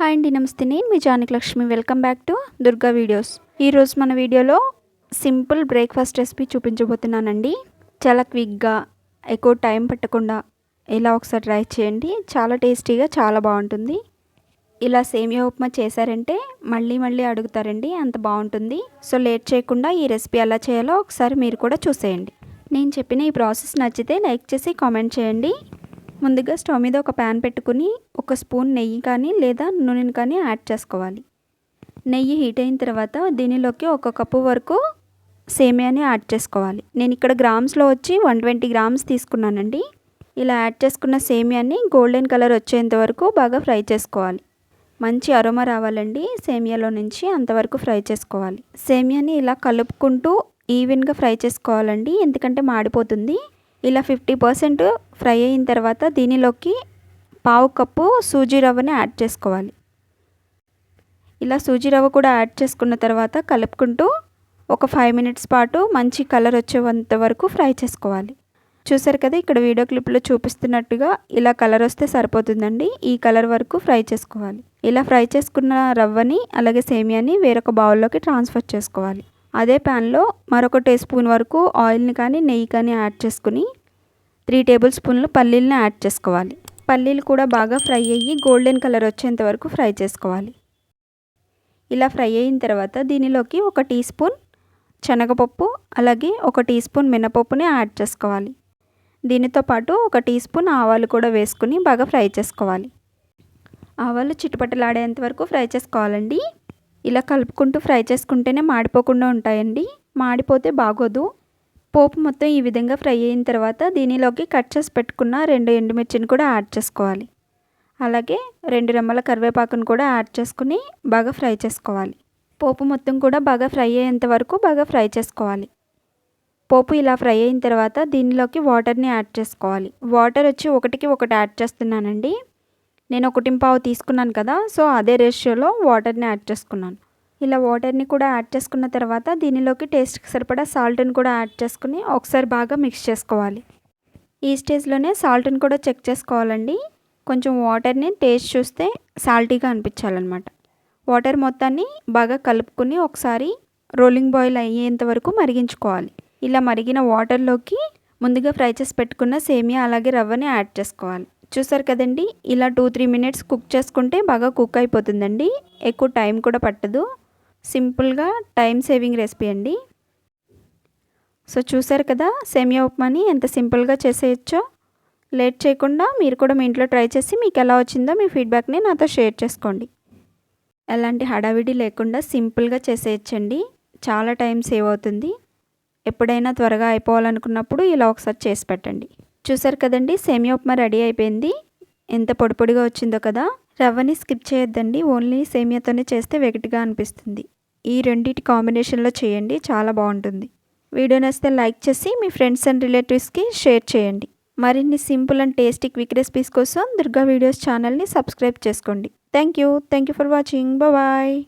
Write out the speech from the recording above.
Hi అండి నమస్తే. నేను మీ Jannik Lakshmi. Welcome back to Durga videos. ఈరోజు మన వీడియోలో సింపుల్ బ్రేక్ఫాస్ట్ రెసిపీ చూపించబోతున్నానండి. చాలా క్విక్గా ఎక్కువ టైం పట్టకుండా ఇలా ఒకసారి ట్రై చేయండి. చాలా టేస్టీగా చాలా బాగుంటుంది. ఇలా సేమియా ఉప్మా చేశారంటే మళ్ళీ మళ్ళీ అడుగుతారండి అంత బాగుంటుంది. సో లేట్ చేయకుండా ఈ రెసిపీ ఎలా చేయాలో ఒకసారి మీరు కూడా చూసేయండి. నేను చెప్పిన ఈ ప్రాసెస్ నచ్చితే లైక్ చేసి కామెంట్ చేయండి. ముందుగా స్టవ్ మీద ఒక ప్యాన్ పెట్టుకుని ఒక స్పూన్ నెయ్యి కానీ లేదా నూనెని కానీ యాడ్ చేసుకోవాలి. నెయ్యి హీట్ అయిన తర్వాత దీనిలోకి ఒక కప్పు వరకు సేమియాని యాడ్ చేసుకోవాలి. నేను ఇక్కడ గ్రామ్స్లో వచ్చి వన్ ట్వంటీ గ్రామ్స్ తీసుకున్నానండి. ఇలా యాడ్ చేసుకున్న సేమియాని గోల్డెన్ కలర్ వచ్చేంత వరకు బాగా ఫ్రై చేసుకోవాలి. మంచి అరోమా రావాలండి సేమియాలో నుంచి అంతవరకు ఫ్రై చేసుకోవాలి. సేమియాని ఇలా కలుపుకుంటూ ఈవెన్గా ఫ్రై చేసుకోవాలండి. ఎందుకంటే మాడిపోతుంది. ఇలా ఫిఫ్టీ పర్సెంట్ ఫ్రై అయిన తర్వాత దీనిలోకి పావు కప్పు సూజీ రవ్వని యాడ్ చేసుకోవాలి. ఇలా సూజీ రవ్వ కూడా యాడ్ చేసుకున్న తర్వాత కలుపుకుంటూ ఒక ఫైవ్ మినిట్స్ పాటు మంచి కలర్ వచ్చేంత వరకు ఫ్రై చేసుకోవాలి. చూసారు కదా ఇక్కడ వీడియో క్లిప్లో చూపిస్తున్నట్టుగా ఇలా కలర్ వస్తే సరిపోతుందండి. ఈ కలర్ వరకు ఫ్రై చేసుకోవాలి. ఇలా ఫ్రై చేసుకున్న రవ్వని అలాగే సేమియాని వేరొక బౌల్లోకి ట్రాన్స్ఫర్ చేసుకోవాలి. అదే ప్యాన్లో మరొక టీ స్పూన్ వరకు ఆయిల్ని కానీ నెయ్యి కానీ యాడ్ చేసుకుని త్రీ టేబుల్ స్పూన్లు పల్లీలను యాడ్ చేసుకోవాలి. పల్లీలు కూడా బాగా ఫ్రై అయ్యి గోల్డెన్ కలర్ వచ్చేంత వరకు ఫ్రై చేసుకోవాలి. ఇలా ఫ్రై అయిన తర్వాత దీనిలోకి ఒక టీ స్పూన్ శనగపప్పు అలాగే ఒక టీ స్పూన్ మినపప్పుని యాడ్ చేసుకోవాలి. దీనితో పాటు ఒక టీ స్పూన్ ఆవాలు కూడా వేసుకుని బాగా ఫ్రై చేసుకోవాలి. ఆవాలు చిట్టుపట్టలాడేంత వరకు ఫ్రై చేసుకోవాలండి. ఇలా కలుపుకుంటూ ఫ్రై చేసుకుంటేనే మాడిపోకుండా ఉంటాయండి. మాడిపోతే బాగోదు. పోపు మొత్తం ఈ విధంగా ఫ్రై అయిన తర్వాత దీనిలోకి కట్ చేసి పెట్టుకున్న రెండు ఎండుమిర్చిని కూడా యాడ్ చేసుకోవాలి. అలాగే రెండు రెమ్మల కరివేపాకును కూడా యాడ్ చేసుకుని బాగా ఫ్రై చేసుకోవాలి. పోపు మొత్తం కూడా బాగా ఫ్రై అయ్యేంత వరకు బాగా ఫ్రై చేసుకోవాలి. పోపు ఇలా ఫ్రై అయిన తర్వాత దీనిలోకి వాటర్ని యాడ్ చేసుకోవాలి. వాటర్ వచ్చి ఒకటికి ఒకటి యాడ్ చేస్తున్నానండి. నేను ఒకటి పావు తీసుకున్నాను కదా సో అదే రేషియోలో వాటర్ని యాడ్ చేసుకున్నాను. ఇలా వాటర్ని కూడా యాడ్ చేసుకున్న తర్వాత దీనిలోకి టేస్ట్కి సరిపడా సాల్ట్ని కూడా యాడ్ చేసుకుని ఒకసారి బాగా మిక్స్ చేసుకోవాలి. ఈ స్టేజ్లోనే సాల్ట్ని కూడా చెక్ చేసుకోవాలండి. కొంచెం వాటర్ని టేస్ట్ చూస్తే సాల్టీగా అనిపించాలన్నమాట. వాటర్ మొత్తాన్ని బాగా కలుపుకుని ఒకసారి రోలింగ్ బాయిల్ అయ్యేంత వరకు మరిగించుకోవాలి. ఇలా మరిగిన వాటర్లోకి ముందుగా ఫ్రై చేసి పెట్టుకున్న సేమియా అలాగే రవ్వని యాడ్ చేసుకోవాలి. చూసారు కదండి ఇలా టూ త్రీ మినిట్స్ కుక్ చేసుకుంటే బాగా కుక్ అయిపోతుందండి. ఎక్కువ టైం కూడా పట్టదు. సింపుల్గా టైం సేవింగ్ రెసిపీ అండి. సో చూసారు కదా సేమియా ఉప్మాని ఎంత సింపుల్గా చేసేయచ్చో. లేట్ చేయకుండా మీరు కూడా మీ ఇంట్లో ట్రై చేసి మీకు ఎలా వచ్చిందో మీ ఫీడ్బ్యాక్ని నాతో షేర్ చేసుకోండి. ఎలాంటి హడావిడి లేకుండా సింపుల్గా చేసేయచ్చండి. చాలా టైం సేవ్ అవుతుంది. ఎప్పుడైనా త్వరగా అయిపోవాలనుకున్నప్పుడు ఇలా ఒకసారి చేసి పెట్టండి. చూసారు కదండి సేమియా ఉప్మా రెడీ అయిపోయింది. ఎంత పొడి పొడిగా వచ్చిందో కదా. రవ్వని స్కిప్ చేయొద్దండి ఓన్లీ సేమియాతోనే చేస్తే వెగటిగా అనిపిస్తుంది. ఈ రెండింటి కాంబినేషన్లో చేయండి చాలా బాగుంటుంది. వీడియో నచ్చితే లైక్ చేసి మీ ఫ్రెండ్స్ అండ్ రిలేటివ్స్కి షేర్ చేయండి. మరిన్ని simple and tasty quick recipes కోసం దుర్గా వీడియోస్ ఛానల్ని సబ్స్క్రైబ్ చేసుకోండి. Thank you thank you for watching bye.